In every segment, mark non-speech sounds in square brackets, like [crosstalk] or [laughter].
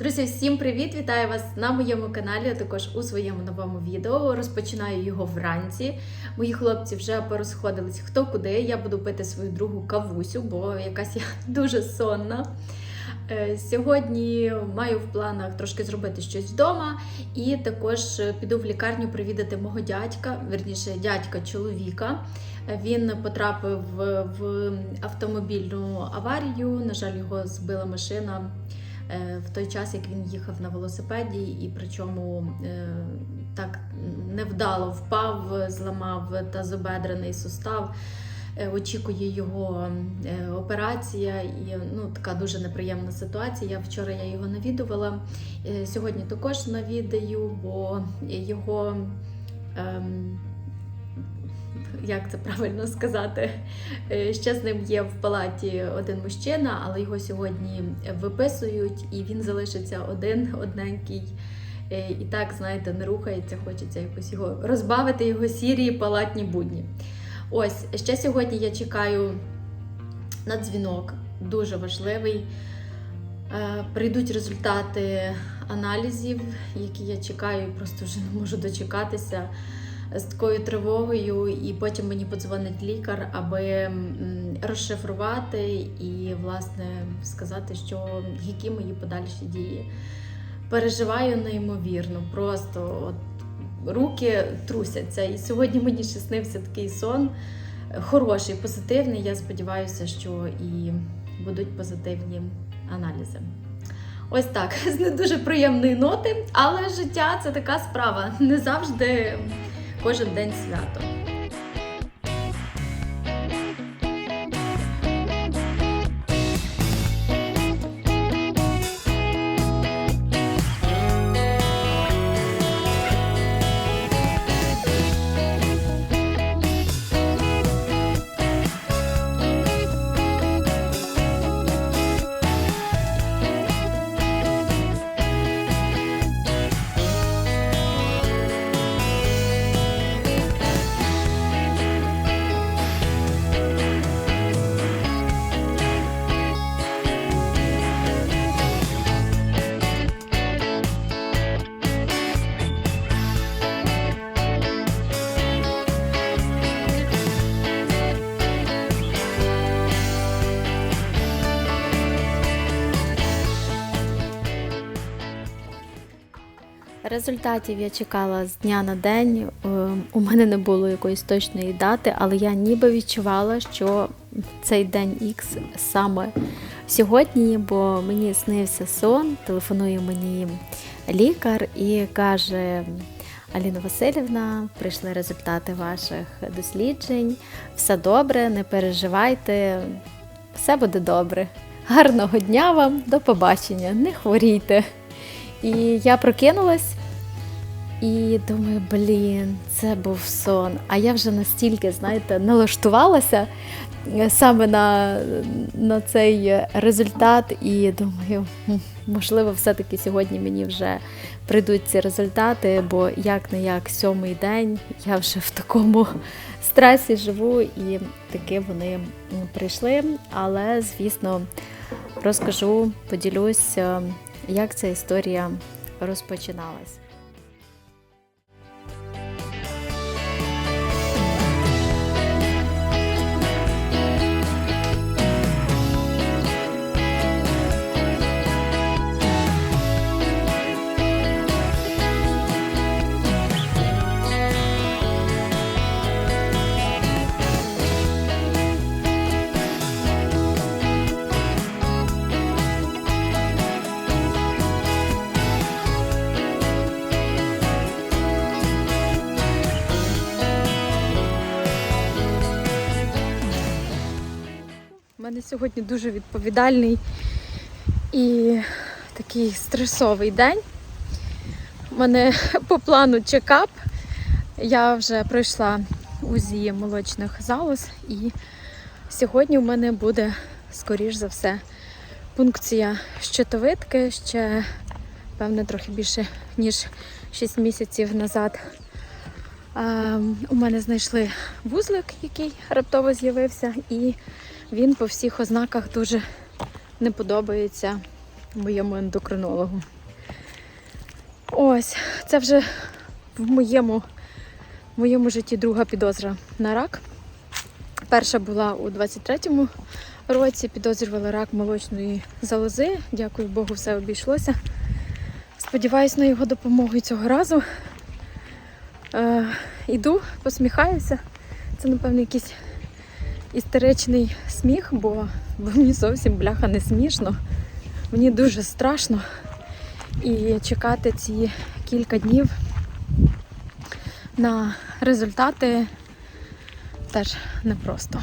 Друзі, всім привіт! Вітаю вас на моєму каналі, а також у своєму новому відео. Розпочинаю його вранці. Мої хлопці вже порозходились хто куди. Я буду пити свою другу кавусю, бо якась я [laughs] дуже сонна. Е, Сьогодні маю в планах трошки зробити щось вдома, і також піду в лікарню привідати мого дядька, верніше дядька чоловіка. Він потрапив в автомобільну аварію. На жаль, його збила машина в той час, як він їхав на велосипеді, і причому е, так невдало впав, зламав тазобедрений сустав. Е, Очікує його е, операція, і ну така дуже неприємна ситуація. Я вчора я його навідувала. е, Сьогодні також навідаю, бо його. Ем, як це правильно сказати? Е, Ще з ним є в палаті один мужчина, але його сьогодні виписують, і він залишиться один, одненький. Е, І так, знаєте, не рухається, хочеться якось його розбавити, його сірі палатні будні. Ось ще сьогодні я чекаю на дзвінок, дуже важливий. Е, Прийдуть результати аналізів, які я чекаю, просто вже не можу дочекатися з такою тривогою. І потім мені подзвонить лікар, аби розшифрувати і, власне, сказати, що які мої подальші дії. Переживаю неймовірно, просто от руки трусяться. І сьогодні мені ще снився такий сон хороший, позитивний. Я сподіваюся, що і будуть позитивні аналізи. Ось так, [laughs] з не дуже приємної ноти, але життя це така справа. Не завжди кожен день свято. Результатів я чекала з дня на день. Е, У мене не було якоїсь точної дати, але я ніби відчувала, що цей день Х саме сьогодні, бо мені снився сон, телефонує мені лікар і каже: Аліна Васильівна, прийшли результати ваших досліджень, все добре, не переживайте, все буде добре. Гарного дня вам, до побачення, не хворійте. І я прокинулась і думаю, блін, це був сон. А я вже настільки, знаєте, налаштувалася е, саме на, на цей результат, і думаю, можливо, все-таки сьогодні мені вже прийдуть ці результати, бо як не як сьомий день я вже в такому стресі живу, і таки вони прийшли. Але, звісно, розкажу, поділюсь, е, як ця історія розпочиналась. Сьогодні дуже відповідальний і такий стресовий день. У мене [laughs] по плану чекап. Я вже пройшла УЗІ молочних залоз, і сьогодні у мене буде, скоріш за все, пункція щитовидки ще, певне, трохи більше, ніж 6 місяців назад. Е, у мене знайшли вузлик, який раптово з'явився, і він по всіх ознаках дуже не подобається моєму ендокринологу. Ось, це вже в моєму, в моєму житті друга підозра на рак. Перша була у 23-му році, підозрювала рак молочної залози. Дякую Богу, все обійшлося. Сподіваюсь на його допомогу цього разу. Е, іду, посміхаюся. Це, напевно, якийсь істеричний сміх, бо, мені зовсім бляха не смішно. Мені дуже страшно. І чекати ці кілька днів на результати теж непросто.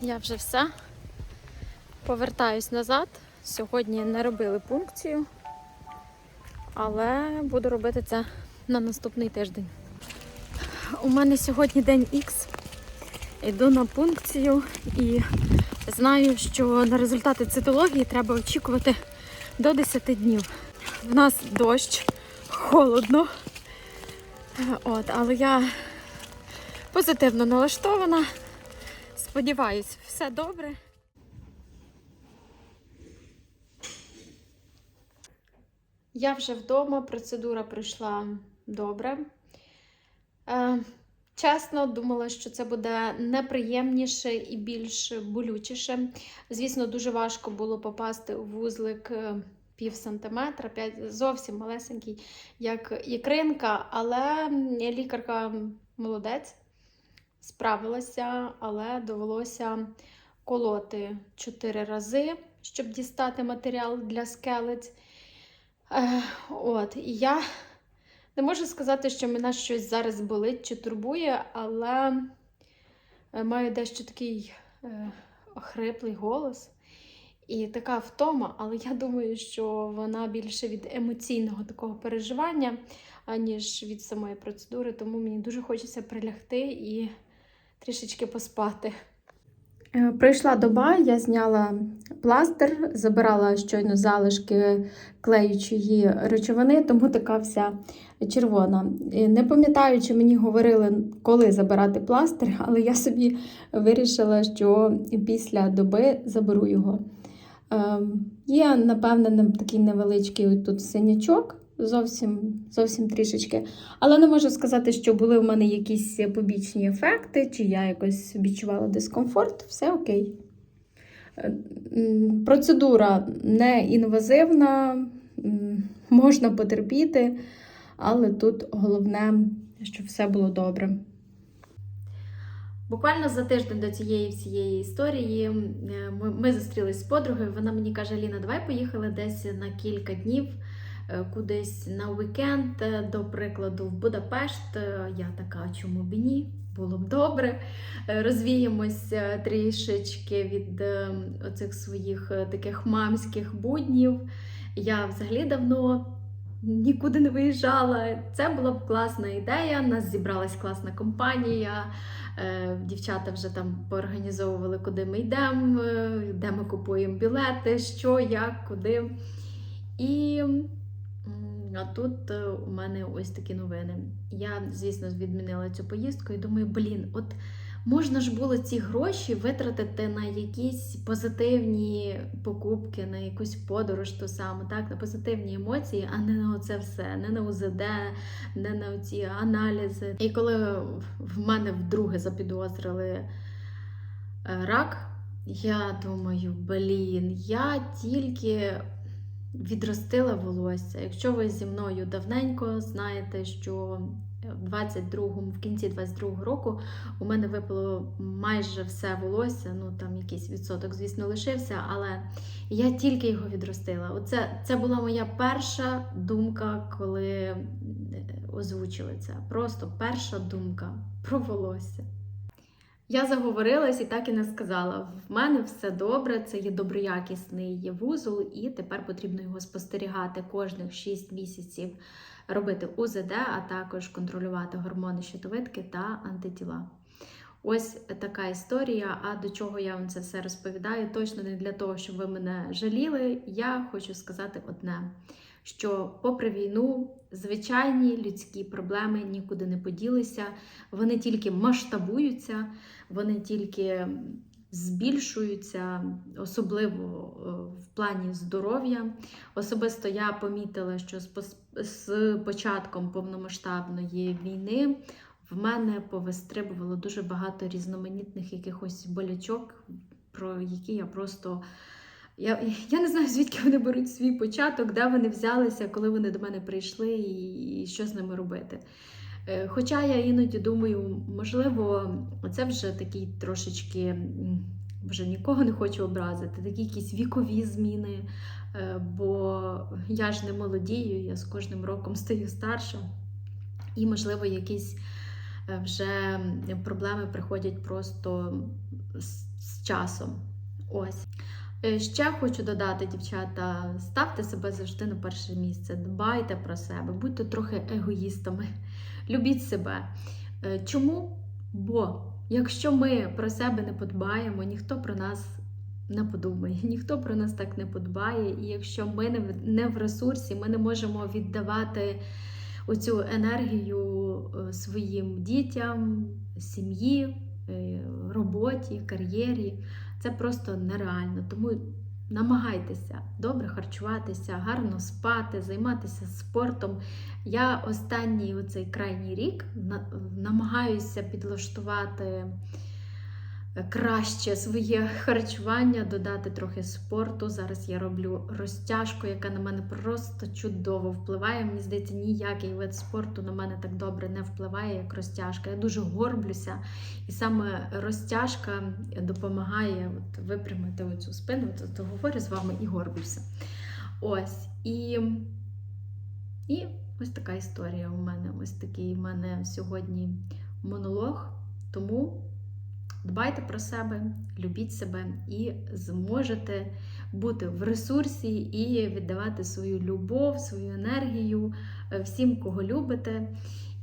Я вже все. Повертаюсь назад. Сьогодні не робили пункцію, але буду робити це на наступний тиждень. У мене сьогодні день Х. Йду на пункцію і знаю, що на результати цитології треба очікувати до 10 днів. В нас дощ, холодно. От, але я позитивно налаштована. Сподіваюсь, все добре. Я вже вдома, процедура пройшла добре. Чесно, думала, що це буде неприємніше і більш болючіше. Звісно, дуже важко було попасти у вузлик е, пів сантиметра, зовсім малесенький, як ікринка, але лікарка молодець, справилася, але довелося колоти чотири рази, щоб дістати матеріал для скелець. От, і я не можу сказати, що мене щось зараз болить чи турбує, але е, маю дещо такий е, охриплий голос і така втома, але я думаю, що вона більше від емоційного такого переживання, аніж від самої процедури, тому мені дуже хочеться прилягти і трішечки поспати. Е, Пройшла доба, я зняла пластир, забирала щойно залишки клеючої речовини, тому така вся червона. Е, Не пам'ятаю, чи мені говорили, коли забирати пластир, [laughs] але я собі вирішила, що після доби заберу його. Ем, Є, напевне, не- такий невеличкий тут синячок, зовсім, зовсім трішечки. Але не можу сказати, що були в мене якісь побічні ефекти, чи я якось відчувала дискомфорт, все окей. Е, Процедура не інвазивна, можна потерпіти, але тут головне, щоб все було добре. Буквально за тиждень до цієї всієї історії е, ми, ми зустрілись з подругою. Вона мені каже: Ліна, давай поїхали десь на кілька днів, кудись на уікенд, е, до прикладу, в Будапешт. Е, Я така, чому б ні? Було б добре. Е, Розвіємось е, трішечки від е, оцих своїх е, таких мамських буднів. Я взагалі давно нікуди не виїжджала. Це була б класна ідея. Нас зібралась класна компанія. Е, Дівчата вже там поорганізовували, куди ми йдемо, е, де ми купуємо білети, що, як, куди. І а тут е, у мене ось такі новини. Я, звісно, відмінила цю поїздку і думаю, блін, от можна ж було ці гроші витратити на якісь позитивні покупки, на якусь подорож ту саму, так, на позитивні емоції, а не на оце все, не на УЗД, не на ці аналізи. І коли в мене вдруге запідозрили е, рак, я думаю, блін, я тільки відростила волосся. Якщо ви зі мною давненько знаєте, що в 22-му, в кінці 22-го року у мене випало майже все волосся, ну там якийсь відсоток, звісно, лишився, але я тільки його відростила. Оце це була моя перша думка, коли е, озвучили це. Просто перша думка про волосся. Я заговорилась і так і не сказала. В мене все добре, це є доброякісний вузол, і тепер потрібно його спостерігати кожних 6 місяців, робити УЗД, а також контролювати гормони щитовидки та антитіла. Ось така історія. А до чого я вам це все розповідаю? Точно не для того, щоб ви мене жаліли. Я хочу сказати одне: що, попри війну, звичайні людські проблеми нікуди не поділися, вони тільки масштабуються, вони тільки збільшуються, особливо е, в плані здоров'я. Особисто я помітила, що з початком повномасштабної війни в мене повистрибувало дуже багато різноманітних якихось болячок, про які я просто. Я, я не знаю, звідки вони беруть свій початок, де вони взялися, коли вони до мене прийшли, і, і що з ними робити. Е, Хоча я іноді думаю, можливо, це вже такий трошечки, вже нікого не хочу образити, такі якісь вікові зміни, е, бо я ж не молодію, я з кожним роком стаю старша. І, можливо, якісь е, вже проблеми приходять просто з, з часом. Ось. Е, Ще хочу додати, дівчата, ставте себе завжди на перше місце, дбайте про себе, будьте трохи егоїстами, [laughs] любіть себе. Е, Чому? Бо якщо ми про себе не подбаємо, ніхто про нас не подумає, [laughs] ніхто про нас так не подбає. І якщо ми не в- ресурсі, ми не можемо віддавати оцю енергію е, своїм дітям, сім'ї, роботі, кар'єрі. Це просто нереально. Тому намагайтеся добре харчуватися, гарно спати, займатися спортом. Я останній оцей крайній рік намагаюся підлаштувати краще своє харчування, додати трохи спорту. Зараз я роблю розтяжку, яка на мене просто чудово впливає. Мені здається, ніякий вид спорту на мене так добре не впливає, як розтяжка. Я дуже горблюся, і саме розтяжка допомагає от випрямити оцю спину. От, от говорю з вами і горблюся. Ось. І, і ось така історія у мене. Ось такий у мене сьогодні монолог. Тому дбайте про себе, любіть себе і зможете бути в ресурсі і віддавати свою любов, свою енергію е, всім, кого любите.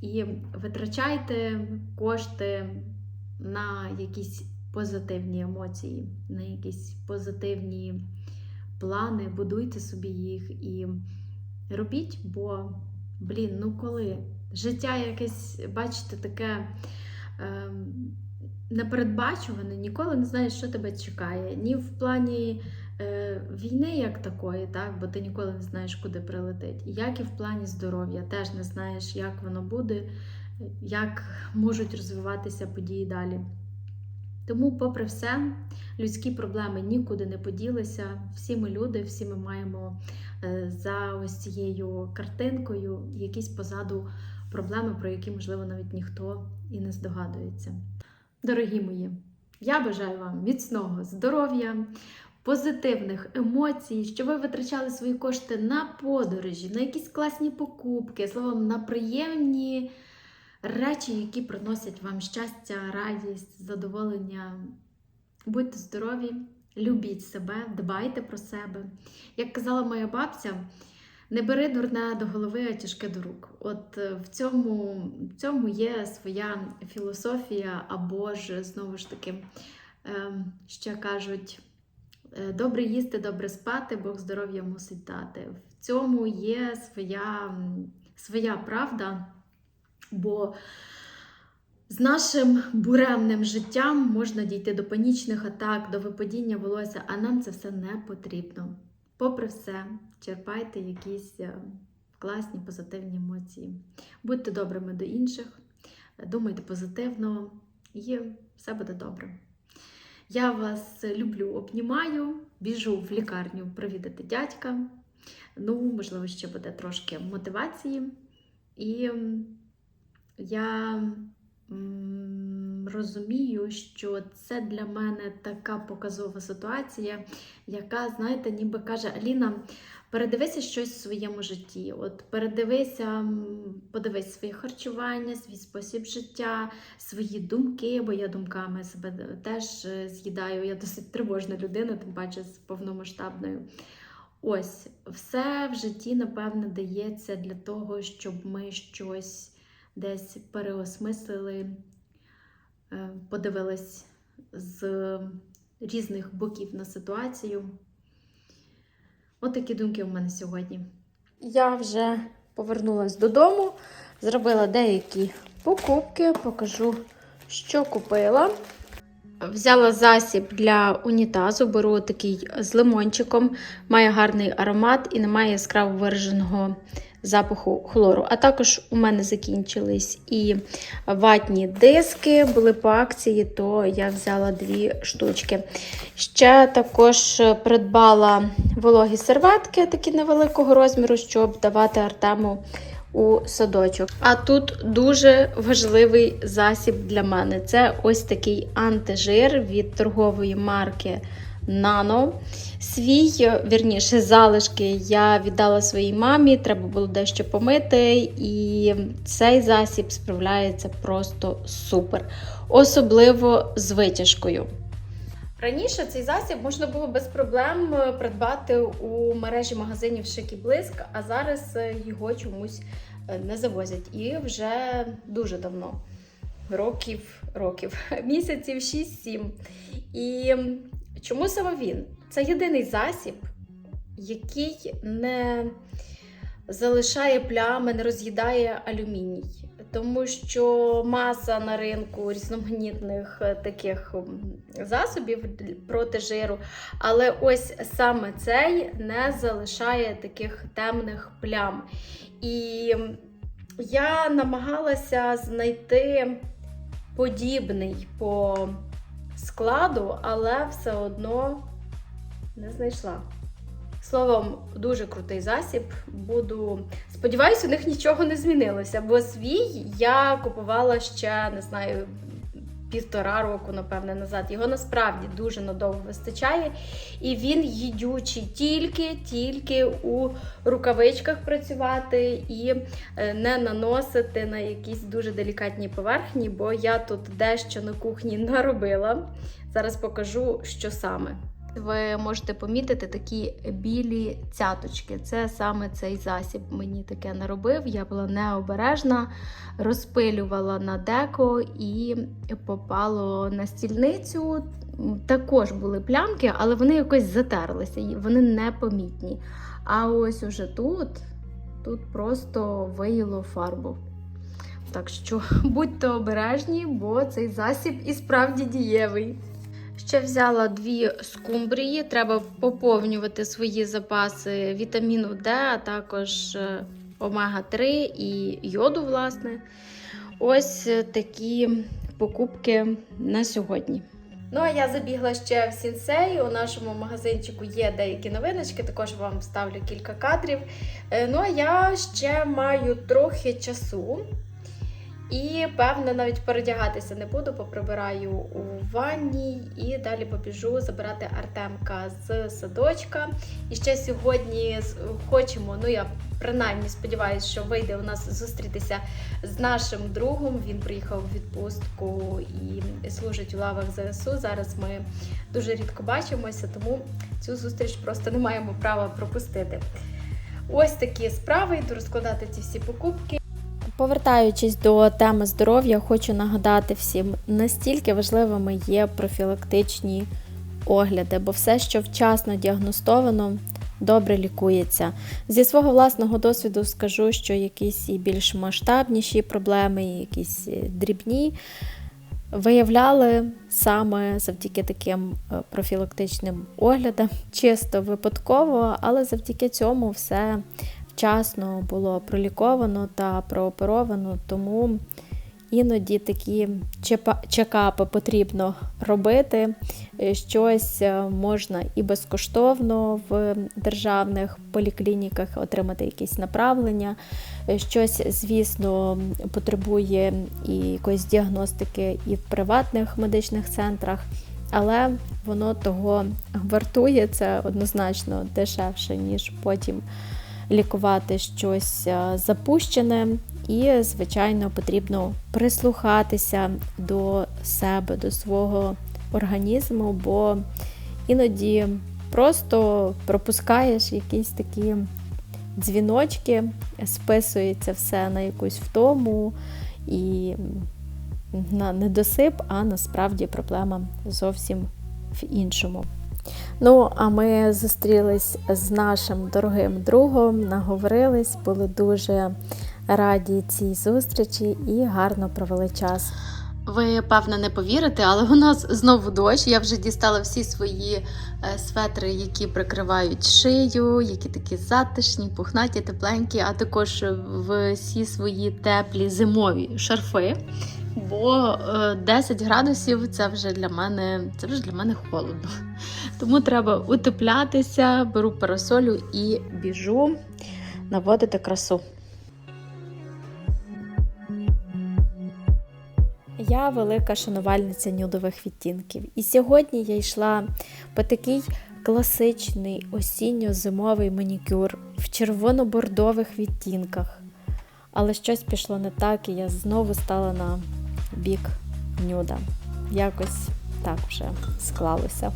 І витрачайте кошти на якісь позитивні емоції, на якісь позитивні плани, будуйте собі їх і робіть, бо, блін, ну коли життя якесь, бачите, таке. ем, непередбачуване, ніколи не знаєш, що тебе чекає. Ні в плані е, війни як такої, так, бо ти ніколи не знаєш, куди прилетить. Як і в плані здоров'я, теж не знаєш, як воно буде, як можуть розвиватися події далі. Тому, попри все, людські проблеми нікуди не поділися. Всі ми люди, всі ми маємо е, за ось цією картинкою якісь позаду проблеми, про які, можливо, навіть ніхто і не здогадується. Дорогі мої, я бажаю вам міцного здоров'я, позитивних емоцій, щоб ви витрачали свої кошти на подорожі, на якісь класні покупки, словом, на приємні речі, які приносять вам щастя, радість, задоволення. Будьте здорові, любіть себе, дбайте про себе. Як казала моя бабця, не бери дурне до голови, а тяжке до рук. От е, в цьому, в цьому є своя філософія, або ж знову ж таки, е, ще кажуть, е, добре їсти, добре спати, Бог здоров'я мусить дати. В цьому є своя, своя правда, бо з нашим буремним життям можна дійти до панічних атак, до випадіння волосся, а нам це все не потрібно. Попри все, черпайте якісь е, класні позитивні емоції. Будьте добрими до інших, думайте позитивно, і все буде добре. Я вас люблю, обнімаю, біжу в лікарню провідати дядька. Ну, можливо, ще буде трошки мотивації. І я розумію, що це для мене така показова ситуація, яка, знаєте, ніби каже Аліна, передивися щось в своєму житті. От передивися, подивись своє харчування, свій спосіб життя, свої думки, бо я думками себе теж е, з'їдаю. Я досить тривожна людина, тим паче з повномасштабною. Ось, все в житті, напевне, дається для того, щоб ми щось десь переосмислили, е, подивились з різних боків на ситуацію. От такі думки у мене сьогодні. Я вже повернулася додому, зробила деякі покупки, покажу, що купила. Взяла засіб для унітазу, беру такий з лимончиком, має гарний аромат і немає яскраво вираженого запаху хлору. А також у мене закінчились і ватні диски, були по акції, то я взяла дві штучки. Ще також придбала вологі серветки, такі невеликого розміру, щоб давати Артему у садочок. А тут дуже важливий засіб для мене. Це ось такий антижир від торгової марки Nano. Свій, вірніше, залишки я віддала своїй мамі, треба було дещо помити, і цей засіб справляється просто супер. Особливо з витяжкою. Раніше цей засіб можна було без проблем е, придбати у мережі магазинів Шик і Блиск, а зараз е, його чомусь е, не завозять. І вже дуже давно. Років, років, [laughs] місяців 6-7. І чому саме він? Це єдиний засіб, який не залишає плями, не роз'їдає алюміній. Тому що маса на ринку різноманітних е, таких засобів проти жиру, але ось саме цей не залишає таких темних плям. І я намагалася знайти подібний по складу, але все одно не знайшла. Словом, дуже крутий засіб. Буду сподіваюся, у них нічого не змінилося, бо свій я купувала ще не знаю. Півтора року, напевне, назад. Його насправді дуже надовго вистачає. І він їдючий тільки-тільки у рукавичках працювати і е, не наносити на якісь дуже делікатні поверхні, бо я тут дещо на кухні наробила. Зараз покажу, що саме. Ви можете помітити такі білі цяточки. Це саме цей засіб мені таке наробив. Я була необережна, розпилювала на деко і попало на стільницю. Також були плямки, але вони якось затерлися, вони непомітні. А ось уже тут, тут просто виїло фарбу. Так що будьте обережні, бо цей засіб і справді дієвий. Ще взяла дві скумбрії. Треба поповнювати свої запаси вітаміну Д, а також е, омега-3 і йоду, власне. Ось такі покупки на сьогодні. Ну, а я забігла ще в сінсей. У нашому магазинчику є деякі новиночки, також вам вставлю кілька кадрів. Е, Ну, а я ще маю трохи часу. І, певно, навіть передягатися не буду, поприбираю у ванні і далі побіжу забирати Артемка з садочка. І ще сьогодні хочемо, ну я принаймні сподіваюся, що вийде у нас зустрітися з нашим другом. Він приїхав у відпустку і служить у лавах ЗСУ. Зараз ми дуже рідко бачимося, тому цю зустріч просто не маємо права пропустити. Ось такі справи, йду розкладати ці всі покупки. Повертаючись до теми здоров'я, хочу нагадати всім, настільки важливими є профілактичні огляди, бо все, що вчасно діагностовано, добре лікується. Зі свого власного досвіду скажу, що якісь і більш масштабніші проблеми, і якісь дрібні виявляли саме завдяки таким е, профілактичним оглядам, чисто випадково, але завдяки цьому все вчасно було проліковано та прооперовано, тому іноді такі чекапи потрібно робити. Е, щось е, можна і безкоштовно в державних поліклініках отримати якісь направлення. Е, щось, звісно, потребує і якоїсь діагностики і в приватних медичних центрах. Але воно того вартує, це однозначно дешевше, ніж потім лікувати щось е, запущене, і, звичайно, потрібно прислухатися до себе, до свого організму, бо іноді просто пропускаєш якісь такі дзвіночки, списується все на якусь втому і на недосип, а насправді проблема зовсім в іншому. Ну, а ми зустрілись з нашим дорогим другом, наговорились, були дуже раді цій зустрічі і гарно провели час. Ви, певно, не повірите, але у нас знову дощ. Я вже дістала всі свої е, светри, які прикривають шию, які такі затишні, пухнаті, тепленькі, а також всі свої теплі зимові шарфи. Бо е, 10 градусів це вже для мене це вже для мене холодно. [laughs] Тому треба утеплятися, беру парасолю і біжу наводити красу. Я велика шанувальниця нюдових відтінків. І сьогодні я йшла по такий класичний осінньо-зимовий манікюр в червоно-бордових відтінках. Але щось пішло не так, і я знову стала на бік нюда. Якось так вже склалося.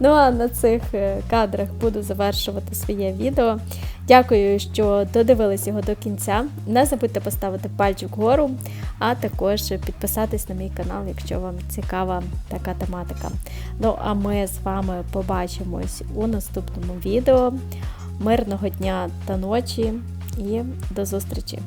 Ну а на цих е, кадрах буду завершувати своє відео. Дякую, що додивились його до кінця. Не забудьте поставити пальчик вгору, а також підписатись на мій канал, якщо вам цікава така тематика. Ну а ми з вами побачимось у наступному відео. Мирного дня та ночі і до зустрічі!